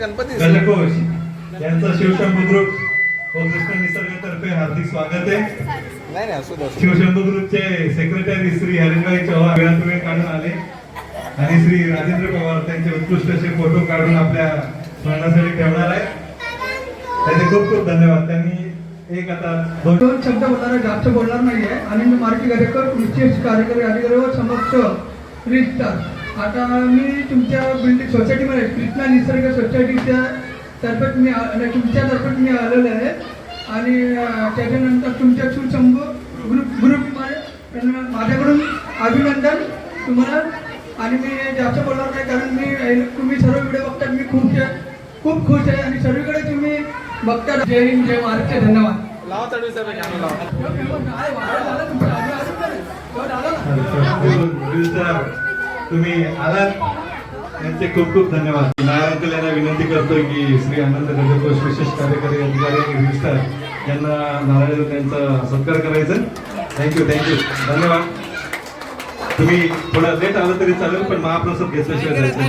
गणपती गजकोश यांचं शिवशंभू ग्रुप व कृष्ण निसर्गतर्फे हार्दिक स्वागत आहे. शिवशंभू ग्रुपचे सेक्रेटरी श्री हरिभाई चव्हाण वेळात वेळ काढून आले. आणि श्री राजेंद्र पवार त्यांचे उत्कृष्ट असे फोटो काढून आपल्या स्मरणासाठी ठेवणार आहे त्याचे खूप खूप धन्यवाद. त्यांनी एक आता दोन दोन शब्द बोलणार जास्त बोलणार नाहीये. आणि मी मारुती गाडेकर विशेष कार्यकारी अधिकारी व समक्ष रिस्टार आता मी तुमच्या बिल्डिंग सोसायटीमध्ये कृष्णा निसर्ग सोसायटीच्या तर्फे मी तुमच्या तर्फे मी आलेलो आहे. आणि त्याच्यानंतर तुमच्या सुशंभू ग्रुप ग्रुप माझ्याकडून अभिनंदन तुम्हाला. आणि मी जास्त बोलणार नाही कारण मी तुम्ही सर्व व्हिडिओ बघतात मी खूप खूप खुश आहे. आणि सर्वीकडे तुम्ही बघता. जय हिंद जय महाराष्ट्र धन्यवाद. लावा लावा. दिवसा तुम्ही आलात. यांचे खूप खूप धन्यवाद. नारायण यांना विनंती करतो की श्री आनंद गजकोश विशेष कार्यकारी अधिकारी आणि विस्तार यांना नारायण त्यांचा सत्कार करायचा. थँक्यू थँक्यू धन्यवाद. तुम्ही थोडा लेट आलं तरी चालेल पण महाप्रसाद घेतल्याशिवाय जायचं